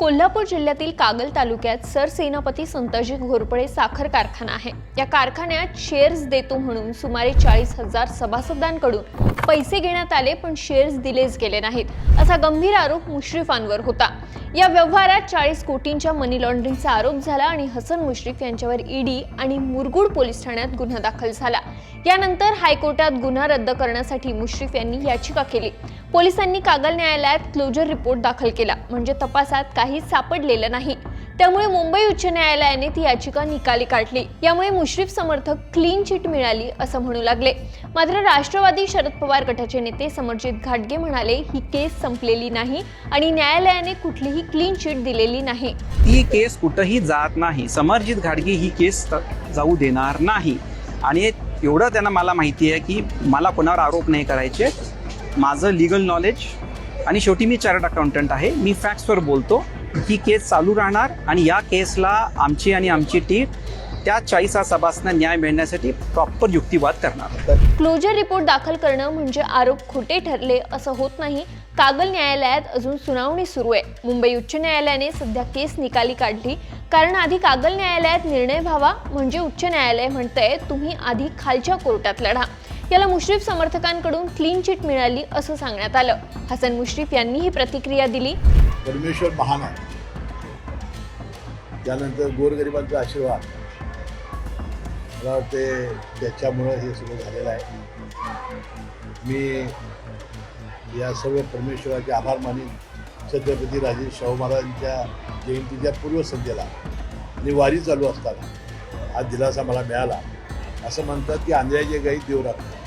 कोल्हापूर जिल्ह्यातील कागल तालुक्यात सरसेनापती संताजी घोरपडे साखर कारखाना आहे. या कारखान्यात शेअर्स देतो म्हणून सुमारे चाळीस हजार सभासदांकडून पैसे घेण्यात आले पण शेअर्स दिलेच गेले नाहीत. असा गंभीर आरोप मुश्रीफांवर होता. या व्यवहारात चाळीस कोटींच्या मनी लॉन्ड्रिंगचा आरोप झाला आणि हसन मुश्रीफ यांच्यावर ईडी आणि मुरगुड पोलीस ठाण्यात गुन्हा दाखल झाला. यानंतर हायकोर्टात गुन्हा रद्द करण्यासाठी मुश्रीफ यांनी याचिका केली. पोलिसांनी कागल न्यायालयात क्लोजर रिपोर्ट दाखल केला म्हणजे तपासात काहीच सापडलेलं नाही. त्यामुळे मुंबई उच्च न्यायालयाने ती याचिका निकाली काढली. यामुळे मुश्रीफ समर्थक क्लीन चिट मिळाली असं म्हणू लागले. मात्र राष्ट्रवादी शरद पवार गटाचे नेते समरजित घाटगे म्हणाले ही केस संपलेली नाही आणि न्यायालयाने कुठलीही क्लीन चिट दिलेली नाही. ती केस कुठंही जात नाही. समरजित घाटगे ही केस जाऊ देणार नाही. आणि एवढं त्यांना मला माहिती आहे की मला कोणावर आरोप नाही करायचे. माझं लिगल नॉलेज आणि शेवटी मी चार्टर्ड अकाउंटंट आहे. मी फॅक्ट्सवर बोलतो. ही केस चालू राहणार आणि या केसला आमची आणि आमची टीम त्या चाळीस सभासना न्याय मिळण्यासाठी प्रॉपर युक्तिवाद करणार. क्लोजर रिपोर्ट दाखल करणं म्हणजे आरोप खोटे ठरले असं होत नाही. कागल न्यायालयात अजून सुनावणी सुरू आहे. मुंबई उच्च न्यायालयाने सध्या केस निकाली काढली. कारण आधी कागल न्यायालयात निर्णय व्हावा म्हणजे उच्च न्यायालय म्हणतंय तुम्ही आधी खालच्या कोर्टात लढा. याला मुश्रीफ समर्थकांकडून क्लीन चिट मिळाली असं सांगण्यात आलं. हसन मुश्रीफ यांनी ही प्रतिक्रिया दिली. परमेश्वर महान आहे. त्यानंतर गोरगरिबांचा आशीर्वाद. मला वाटते त्याच्यामुळं हे सगळं झालेलं आहे. मी या सर्व परमेश्वराचे आभार मानीन छत्रपती राजे शाहू महाराजांच्या जयंतीच्या पूर्वसंध्येला आणि वारी चालू असताना हा दिलासा मला मिळाला. असं म्हणतात की आंधळ्याचे गाई देव राखतात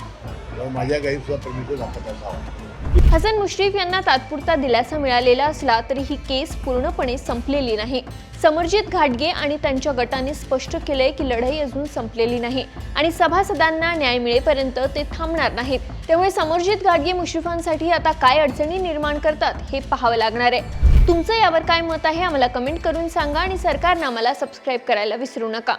माझ्या गाईसुद्धा परमेश्वर राखत असावा हसन मुश्रीफ यांना तात्पुरता दिलासा मिळालेला असला तरी ही केस पूर्णपणे संपलेली नाही. समरजित घाटगे आणि त्यांच्या गटाने स्पष्ट केलंय की लढाई अजून संपलेली नाही आणि सभासदांना न्याय मिळेपर्यंत ते थांबणार नाहीत. त्यामुळे समरजित घाटगे मुश्रीफांसाठी आता काय अडचणी निर्माण करतात हे पाहावं लागणार आहे. तुमचं यावर काय मत आहे? आम्हाला कमेंट करून सांगा आणि सरकारनं आम्हाला सबस्क्राईब करायला विसरू नका.